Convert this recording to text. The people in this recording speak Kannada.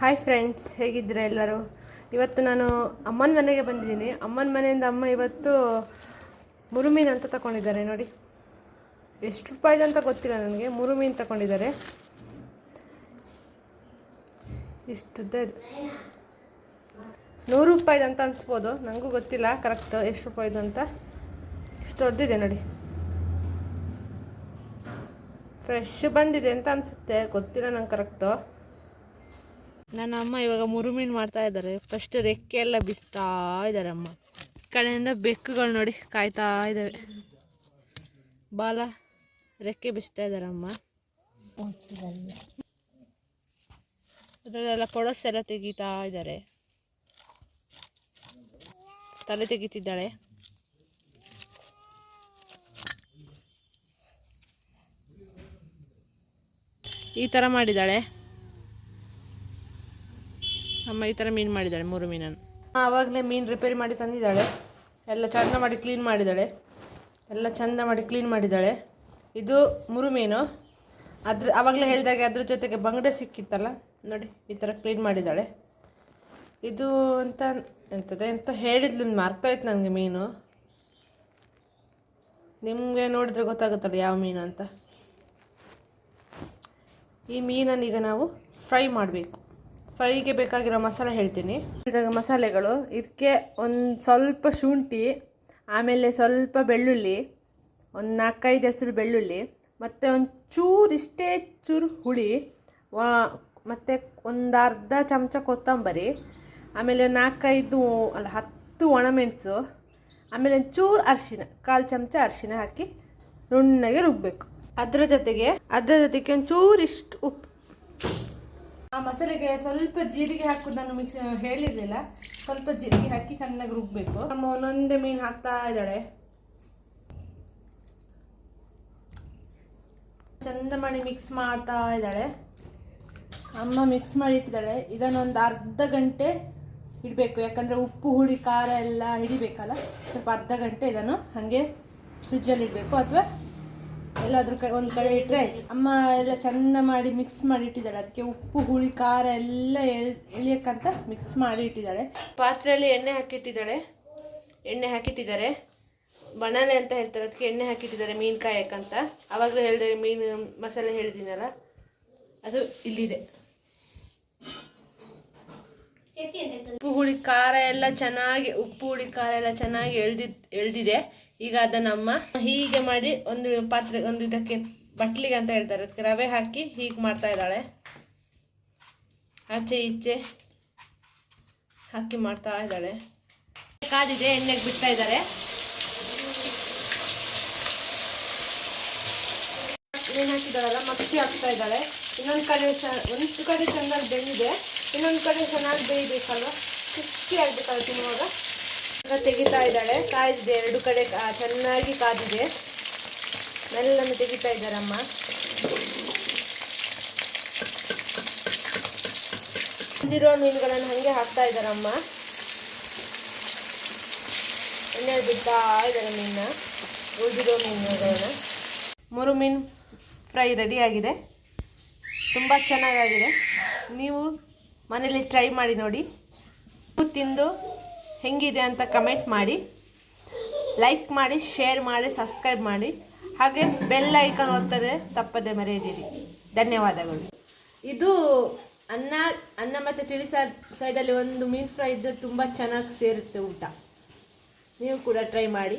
ಹಾಯ್ ಫ್ರೆಂಡ್ಸ್ ಹೇಗಿದ್ದೀರಾ ಎಲ್ಲರೂ? ಇವತ್ತು ನಾನು ಅಮ್ಮನ ಮನೆಗೆ ಬಂದಿದ್ದೀನಿ. ಅಮ್ಮನ ಮನೆಯಿಂದ ಅಮ್ಮ ಇವತ್ತು ಮುರುಮೀನು ಅಂತ ತಗೊಂಡಿದ್ದಾರೆ ನೋಡಿ. ಎಷ್ಟು ರೂಪಾಯಿದು ಅಂತ ಗೊತ್ತಿಲ್ಲ ನನಗೆ. ಮುರುಮೀನು ತಗೊಂಡಿದ್ದಾರೆ ಇಷ್ಟುದ್ದ ನೂರು ರೂಪಾಯಿದು ಅಂತ ಅನಿಸ್ಬೋದು. ನನಗೂ ಗೊತ್ತಿಲ್ಲ ಕರೆಕ್ಟ್ ಎಷ್ಟು ರೂಪಾಯಿದು ಅಂತ. ಇಷ್ಟು ನೋಡಿ. ಫ್ರೆಶ್ ಬಂದಿದೆ ಅಂತ ಅನಿಸುತ್ತೆ. ಗೊತ್ತಿಲ್ಲ ನಂಗೆ ಕರೆಕ್ಟು ನನ್ನ ಅಮ್ಮ ಇವಾಗ ಮುರುಮೀನು ಮಾಡ್ತಾ ಇದ್ದಾರೆ. ಫಸ್ಟ್ ರೆಕ್ಕೆ ಎಲ್ಲ ಬಿಸ್ತಾ ಇದ್ದಾರೆ ಅಮ್ಮ. ಕಡೆಯಿಂದ ಬೆಕ್ಕುಗಳು ನೋಡಿ ಕಾಯ್ತಾ ಇದ್ದಾವೆ. ಬಾಲ, ರೆಕ್ಕೆ ಬಿಸ್ತಾ ಇದ್ದಾರೆ ಅಮ್ಮ. ಅದರಲ್ಲೆಲ್ಲ ಎಲ್ಲ ತೆಗಿತಾ ಇದ್ದಾರೆ. ತಲೆ ತೆಗಿತಿದ್ದಾಳೆ. ಈ ಥರ ಮಾಡಿದ್ದಾಳೆ. ಅಮ್ಮ ಈ ಥರ ಮೀನು ಮಾಡಿದ್ದಾಳೆ, ಮೂರು ಮೀನನ್ನು. ಆವಾಗಲೇ ಮೀನು ರಿಪೇರಿ ಮಾಡಿ ತಂದಿದ್ದಾಳೆ. ಎಲ್ಲ ಚಂದ ಮಾಡಿ ಕ್ಲೀನ್ ಮಾಡಿದ್ದಾಳೆ. ಎಲ್ಲ ಚಂದ ಮಾಡಿ ಕ್ಲೀನ್ ಮಾಡಿದ್ದಾಳೆ. ಇದು ಮುರು ಮೀನು. ಅದ್ರ ಆವಾಗಲೇ ಹೇಳಿದಾಗೆ ಅದ್ರ ಜೊತೆಗೆ ಬಂಗಡೆ ಸಿಕ್ಕಿತ್ತಲ್ಲ? ನೋಡಿ, ಈ ಥರ ಕ್ಲೀನ್ ಮಾಡಿದ್ದಾಳೆ. ಇದು ಅಂತ ಎಂಥದ್ದು ಎಂತ ಹೇಳಿದ್ಲು ಮರ್ತೋಯ್ತು ನನಗೆ ಮೀನು. ನಿಮಗೆ ನೋಡಿದ್ರೆ ಗೊತ್ತಾಗುತ್ತಲ್ಲ ಯಾವ ಮೀನು ಅಂತ. ಈ ಮೀನನ್ನು ಈಗ ನಾವು ಫ್ರೈ ಮಾಡಬೇಕು. ಫ್ರೈಗೆ ಬೇಕಾಗಿರೋ ಮಸಾಲೆ ಹೇಳ್ತೀನಿ. ಇದಾಗ ಮಸಾಲೆಗಳು ಇದಕ್ಕೆ ಒಂದು ಸ್ವಲ್ಪ ಶುಂಠಿ, ಆಮೇಲೆ ಸ್ವಲ್ಪ ಬೆಳ್ಳುಳ್ಳಿ, ಒಂದು ನಾಲ್ಕೈದು ಹೆಸರು ಬೆಳ್ಳುಳ್ಳಿ, ಮತ್ತು ಒಂದು ಚೂರು ಇಷ್ಟೇ ಚೂರು ಹುಳಿ ಮತ್ತು ಒಂದು ಅರ್ಧ ಚಮಚ ಕೊತ್ತಂಬರಿ, ಆಮೇಲೆ ನಾಲ್ಕೈದು ಅಲ್ಲ ಹತ್ತು ಒಣಮೆಣಸು, ಆಮೇಲೆ ಚೂರು ಅರಿಶಿನ, ಕಾಲು ಚಮಚ ಅರಿಶಿನ ಹಾಕಿ ನುಣ್ಣಗೆ ರುಬ್ಬಬೇಕು ಅದರ ಜೊತೆಗೆ ಅದರ ಜೊತೆಗೆ ಒಂಚೂರು ಚೂರು ಇಷ್ಟು ಉಪ್ಪು. ಮಸಾಲೆಗೆ ಸ್ವಲ್ಪ ಜೀರಿಗೆ ಹಾಕುದು ನಾನು ಮಿಕ್ಸ್ ಹೇಳಿರ್ಲಿಲ್ಲ. ಸ್ವಲ್ಪ ಜೀರಿಗೆ ಹಾಕಿ ಸಣ್ಣಗೆ ರುಬ್ಬಬೇಕು ನಮ್ಮ ಒಂದೊಂದೇ ಮೀನು ಹಾಕ್ತಾ ಇದ್ದಾಳೆ. ಚಂದ ಮಾಡಿ ಮಿಕ್ಸ್ ಮಾಡ್ತಾ ಇದ್ದಾಳೆ. ಅಮ್ಮ ಮಿಕ್ಸ್ ಮಾಡಿ ಇಟ್ಟಿದ್ದಾಳೆ. ಇದನ್ನೊಂದು ಅರ್ಧ ಗಂಟೆ ಇಡಬೇಕು. ಯಾಕಂದ್ರೆ ಉಪ್ಪು, ಹುಳಿ, ಖಾರ ಎಲ್ಲ ಹಿಡಿಬೇಕಲ್ಲ. ಸ್ವಲ್ಪ ಅರ್ಧ ಗಂಟೆ ಇದನ್ನು ಹಾಗೆ ಫ್ರಿಜ್ಜಲ್ಲಿ ಇಡಬೇಕು. ಅಥವಾ ಎಲ್ಲಾದ್ರೂ ಕಡೆ, ಒಂದು ಕಡೆ ಇಟ್ಟರೆ ಅಮ್ಮ ಎಲ್ಲ ಚೆಂದ ಮಾಡಿ ಮಿಕ್ಸ್ ಮಾಡಿ ಇಟ್ಟಿದ್ದಾಳೆ. ಅದಕ್ಕೆ ಉಪ್ಪು, ಹುಳಿ, ಖಾರ ಎಲ್ಲ ಎಳ್, ಎಳಿಯಕ್ಕಂತ ಮಿಕ್ಸ್ ಮಾಡಿ ಇಟ್ಟಿದ್ದಾಳೆ. ಪಾತ್ರೆಯಲ್ಲಿ ಎಣ್ಣೆ ಹಾಕಿಟ್ಟಿದ್ದಾಳೆ. ಎಣ್ಣೆ ಹಾಕಿಟ್ಟಿದ್ದಾರೆ. ಬಣಾನೆ ಅಂತ ಹೇಳ್ತಾರೆ. ಅದಕ್ಕೆ ಎಣ್ಣೆ ಹಾಕಿಟ್ಟಿದ್ದಾರೆ ಮೀನು ಕಾಯಕ್ಕಂತ ಆವಾಗಲೇ ಹೇಳಿದೆ ಮೀನು ಮಸಾಲೆ ಹೇಳಿದ್ದೀನಲ್ಲ. ಅದು ಇಲ್ಲಿದೆ. ಉಪ್ಪು ಹುಳಿ ಖಾರ ಎಲ್ಲ ಚೆನ್ನಾಗಿ ಉಪ್ಪು ಹುಳಿ ಖಾರ ಎಲ್ಲ ಚೆನ್ನಾಗಿ ಎಳ್ದಿ ಎಳ್ದಿದೆ. ಈಗ ಅದನ್ನಮ್ಮ ಹೀಗೆ ಮಾಡಿ ಒಂದು ಪಾತ್ರೆ, ಒಂದು ಇದಕ್ಕೆ ಬಟ್ಲಿಗೆ ಅಂತ ಹೇಳ್ತಾರೆ. ಅದಕ್ಕೆ ರವೆ ಹಾಕಿ ಹೀಗೆ ಮಾಡ್ತಾ ಇದ್ದಾಳೆ. ಆಚೆ ಈಚೆ ಹಾಕಿ ಮಾಡ್ತಾ ಇದ್ದಾಳೆ. ಕಾದಿದೆ ಎಣ್ಣೆಗೆ ಬಿಡ್ತಾ ಇದ್ದಾರೆ. ಏನು ಹಾಕಿದಾಳಲ್ಲ ಮಕ್ಷಿ ಹಾಕ್ತಾ ಇದ್ದಾಳೆ. ಇನ್ನೊಂದು ಕಡೆ ಚ- ಒಂದು ಕಡೆ ಚೆನ್ನಾಗಿ ಬೆಂದಿದೆ, ಇನ್ನೊಂದು ಕಡೆ ಚೆನ್ನಾಗಿ ಬೇಯಬೇಕಲ್ವ? ಕುಚ್ಚಿ ಆಗ್ಬೇಕಲ್ಲ ತಿನ್ನುವಾಗ. ತೆಗಿತಾ ಇದ್ದಾಳೆ ಕಾಯಿಸಿದೆ ಎರಡು ಕಡೆ ಚೆನ್ನಾಗಿ ಕಾದಿದೆ. ಮೆಲ್ಲನ್ನು ತೆಗಿತಾ ಇದ್ದಾರಮ್ಮ. ಬಂದಿರೋ ಮೀನುಗಳನ್ನು ಹಾಗೆ ಹಾಕ್ತಾ ಇದ್ದಾರಮ್ಮ. ಎಣ್ಣೆ ಬಿಡ್ತಾ ಇದ್ದಾರೆ ಮೀನನ್ನ, ಉಳಿದಿರೋ ಮೀನುಗಳನ್ನ. ಮೂರು ಮೀನು ಫ್ರೈ ರೆಡಿಯಾಗಿದೆ ತುಂಬ ಚೆನ್ನಾಗಾಗಿದೆ. ನೀವು ಮನೇಲಿ ಟ್ರೈ ಮಾಡಿ ನೋಡಿ. ತಿಂದು ಹೆಂಗಿದೆ ಅಂತ ಕಮೆಂಟ್ ಮಾಡಿ. ಲೈಕ್ ಮಾಡಿ ಶೇರ್ ಮಾಡಿ ಸಬ್ಸ್ಕ್ರೈಬ್ ಮಾಡಿ. ಹಾಗೆ ಬೆಲ್ ಐಕನ್ ಓದ್ತದೆ ತಪ್ಪದೆ ಮರೆಯದಿರಿ. ಧನ್ಯವಾದಗಳು. ಇದು ಅನ್ನ ಅನ್ನ ಮತ್ತು ತಿಳಿ ಸೈಡಲ್ಲಿ ಒಂದು ಮೀನು ಫ್ರೈ ಇದ್ದರೆ ತುಂಬ ಚೆನ್ನಾಗಿ ಸೇರುತ್ತೆ ಊಟ. ನೀವು ಕೂಡ ಟ್ರೈ ಮಾಡಿ.